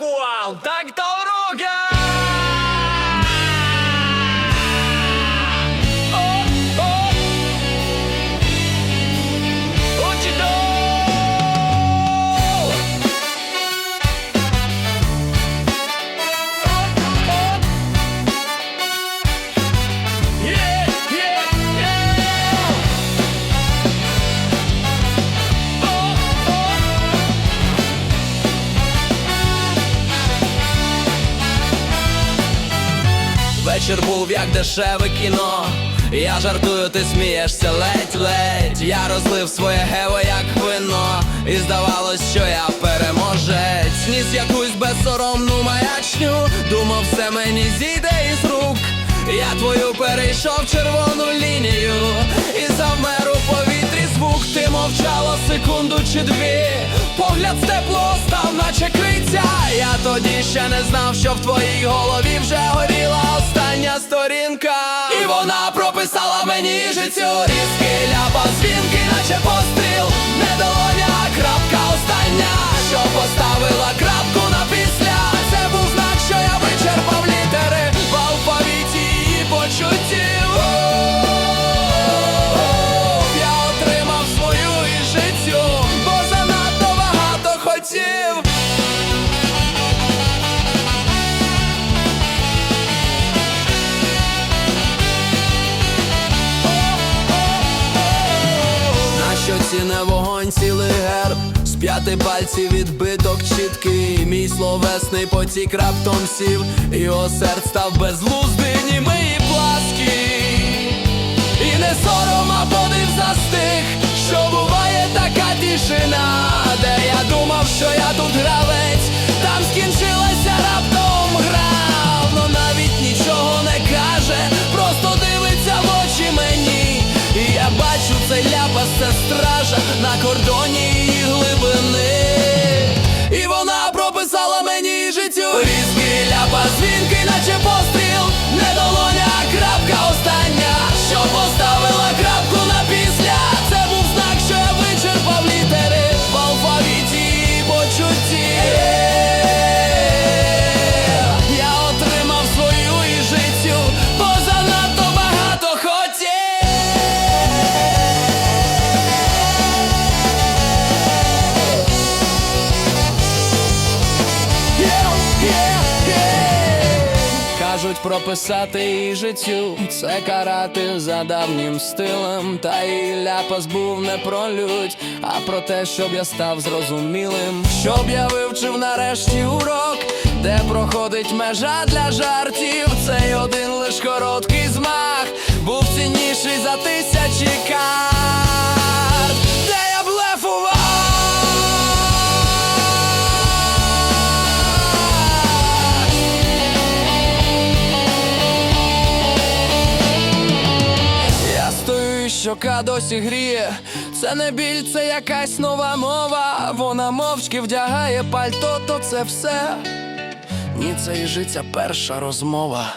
уал, так то! Вечір був як дешеве кіно. Я жартую, ти смієшся ледь-ледь. Я розлив своє гево, як вино. І здавалось, що я переможець. Ніс якусь безсоромну маячню. Думав, все мені зійде із рук. Я твою перейшов червону лінію і завмер у повітрі звук. Ти мовчала секунду чи дві. Погляд з тепло став, наче криця. Я тоді ще не знав, що в твоїй голові вже горіла остання сторінка. І вона прописала мені життю різкі ляпа дзвінки, На не вогонь цілий герб. З п'яти пальців відбиток чіткий. Мій словесний потік раптом сів. Його серд став безлуздий, німий і плаский. І не сором, а подив застиг Що буває така тишина Де я думав, що я тут гравець На кордоні Кажуть, прописати її життю, це карати за давнім стилем. Та й ляпас був не про лють, а про те, щоб я став зрозумілим, щоб я вивчив нарешті урок, де проходить межа для жартів. Цей один лиш короткий змах щока досі гріє. Це не біль, це якась нова мова. Вона мовчки вдягає пальто, то це все. Ні, це і життя перша розмова.